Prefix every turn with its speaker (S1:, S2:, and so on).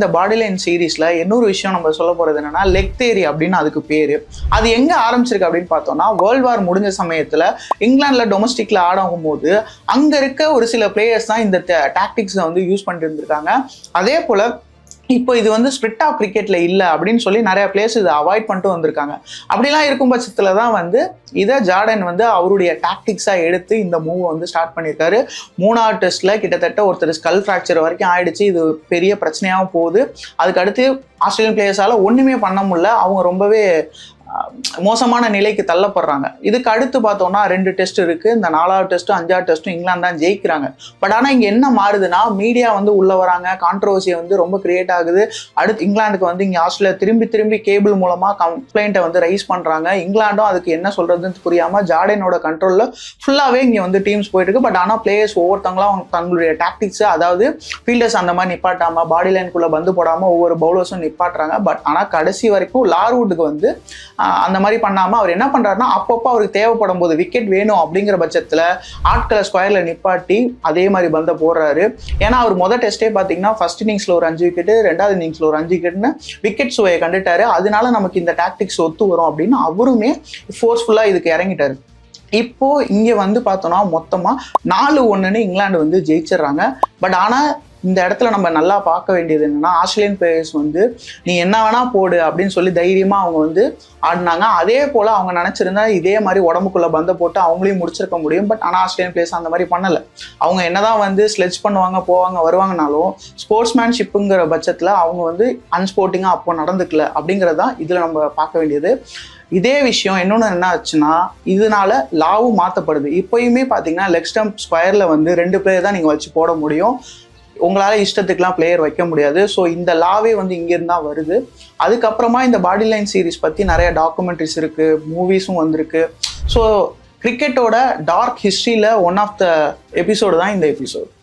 S1: இந்த பாடி லைன் சீரீஸ்ல இன்னொரு விஷயம் நம்ம சொல்ல போகிறது என்னன்னா லெக் தேரி அப்படின்னு அதுக்கு பேர். அது எங்கே ஆரம்பிச்சிருக்கு அப்படின்னு பார்த்தோம்னா வேர்ல்ட் வார் முடிஞ்ச சமயத்தில் இங்கிலாந்தில் டொமஸ்டிக்கில் ஆடும் போது அங்கே இருக்க ஒரு சில பிளேயர்ஸ் தான் இந்த டாக்டிக்ஸை வந்து யூஸ் பண்ணிட்டு இருந்திருக்காங்க. அதே போல் இப்போ இது வந்து ஸ்பிரிட் ஆஃப் கிரிக்கெட்ல இல்லை அப்படின்னு சொல்லி நிறைய பிளேஸ் இதை அவாய்ட் பண்ணிட்டு வந்திருக்காங்க. அப்படிலாம் இருக்கும் பட்சத்தில் தான் வந்து இதை ஜார்டன் வந்து அவருடைய டாக்டிக்ஸாக எடுத்து இந்த மூவை வந்து ஸ்டார்ட் பண்ணியிருக்காரு. மூணாவது டெஸ்ட்ல கிட்டத்தட்ட ஒருத்தர் ஸ்கல் ஃப்ராக்சர் வரைக்கும் ஆயிடுச்சு. இது பெரிய பிரச்சனையாகவும் போகுது. அதுக்கு அடுத்து ஆஸ்திரேலியன் பிளேயர்ஸால் ஒன்றுமே பண்ண முடியல. அவங்க ரொம்பவே மோசமான நிலைக்கு தள்ளப்படுறாங்க. இதுக்கு அடுத்து பார்த்தோம்னா ரெண்டு டெஸ்ட் இருக்குது இந்த நாலாவது டெஸ்ட்டும் அஞ்சாவது டெஸ்ட்டும் இங்கிலாந்து தான் ஜெயிக்கிறாங்க. பட் ஆனால் இங்கே என்ன மாறுதுன்னா மீடியா வந்து உள்ளே வராங்க. கான்ட்ரவர்சியை வந்து ரொம்ப கிரியேட் ஆகுது. அடுத்து இங்கிலாந்துக்கு வந்து இங்கே ஆஸ்திரேலியா திரும்பி திரும்பி கேபிள் மூலமாக கம்ப்ளைண்ட்டை வந்து ரைஸ் பண்ணுறாங்க இங்கிலாண்டும் அதுக்கு என்ன சொல்கிறதுன்னு புரியாமல் ஜார்டனோட கண்ட்ரோலில் ஃபுல்லாகவே இங்கே வந்து டீம்ஸ் போயிட்டுருக்கு பட் ஆனால் பிளேயர்ஸ் ஒவ்வொருத்தவங்களும் அவங்க தங்களுடைய டாக்டிக்ஸு அதாவது ஃபீல்டர்ஸ் அந்த மாதிரி நிப்பாட்டாமல் பாடி லைனுக்குள்ளே பந்து போடாமல் ஒவ்வொரு பவுலர்ஸும் நிப்பாட்டுறாங்க. பட் ஆனால் கடைசி வரைக்கும் லார்வுட்டுக்கு வந்து அந்த மாதிரி பண்ணாமல் அவர் என்ன பண்ணுறாருன்னா அப்பப்போ அவருக்கு தேவைப்படும் போது விக்கெட் வேணும் அப்படிங்கிற பட்சத்தில் ஆட்களை ஸ்கொயரில் நிப்பாட்டி அதே மாதிரி பந்த போடுறாரு. ஏன்னா அவர் மொதல் டெஸ்ட்டே பார்த்தீங்கன்னா ஃபர்ஸ்ட் இன்னிங்ஸில் ஒரு அஞ்சு விக்கெட்டு ரெண்டாவது இன்னிங்ஸில் ஒரு அஞ்சு விக்கெட்னு விக்கெட் சுவையை கண்டுட்டாரு. அதனால நமக்கு இந்த டாக்டிக்ஸ் ஒத்து வரும் அப்படின்னு அவருமே ஃபோர்ஸ்ஃபுல்லாக இதுக்கு இறங்கிட்டாரு. இப்போ இங்கே வந்து பார்த்தோம்னா மொத்தமாக நாலு ஒன்றுன்னு இங்கிலாந்து வந்து ஜெயிச்சிடுறாங்க. பட் ஆனால் இந்த இடத்துல நம்ம நல்லா பார்க்க வேண்டியது என்னன்னா ஆஸ்திரேலியன் பிளேயர்ஸ் வந்து நீ என்ன வேணா போடு அப்படின்னு சொல்லி தைரியமா அவங்க வந்து ஆடினாங்க. அதே போல அவங்க நினைச்சிருந்தா இதே மாதிரி உடம்புக்குள்ள பந்த போட்டு அவங்களையும் முடிச்சிருக்க முடியும். பட் ஆனால் ஆஸ்திரேலியன் பிளேயர்ஸ் அந்த மாதிரி பண்ணல. அவங்க என்னதான் வந்து ஸ்லெட்ச் பண்ணுவாங்க போவாங்க வருவாங்கனாலும் ஸ்போர்ட்ஸ்மேன்ஷிப்புங்கிற பட்சத்தில் அவங்க வந்து அன்ஸ்போர்ட்டிங்காக அப்போ நடந்துக்கல அப்படிங்கிறது தான் இதில் நம்ம பார்க்க வேண்டியது. இதே விஷயம் இன்னொன்று என்ன ஆச்சுன்னா இதனால லாவும் மாற்றப்படுது இப்போயுமே பார்த்தீங்கன்னா லெக் ஸ்டம்ப் ஸ்கொயரில் வந்து ரெண்டு பிளேயர் தான் நீங்கள் வச்சு போட முடியும். உங்களால் இஷ்டத்துக்குலாம் பிளேயர் வைக்க முடியாது. ஸோ இந்த லாவே வந்து இங்கேருந்து தான் வருது. அதுக்கப்புறமா இந்த பாடி லைன் சீரிஸ் பற்றி நிறைய டாக்குமெண்ட்ரிஸ் இருக்குது மூவிஸும் வந்திருக்கு. ஸோ கிரிக்கெட்டோட டார்க் ஹிஸ்ட்ரியில் ஒன் ஆஃப் த எபிசோடு தான் இந்த எபிசோட்